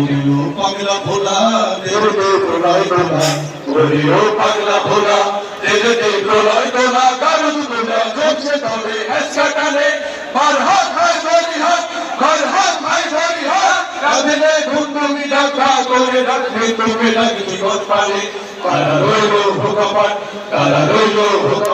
Oreo পাগলা ভোলা দেরে দে প্রলয় তোলা Oreo পাগলা ভোলা দেরে দে প্রলয় তোলা, গারুদ তোলা জমছে তবে হেসকা টানে মার হাত হায় ধরি হাত, ঘর হাত হায় ধরি হাত কাঁধে ঘুমঘুমি ডাকা করে রাখবে, তুমি ডাকি জীবন পালে। কারা রইল ভগবান কারা রইল ভগবান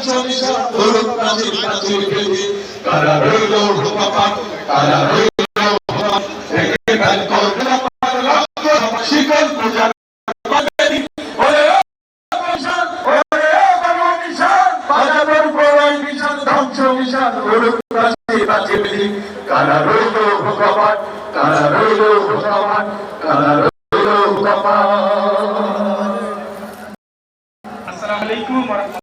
জমিদার ধরুক প্রাচীর প্রাচীর ভেঙে কারা রইল হোপাপাত কারা রইল শিকল পূজার কারা রইল ভগবান কারা রইল ভগবান কারা রইল ভগবান আসসালামু আলাইকুম ওয়া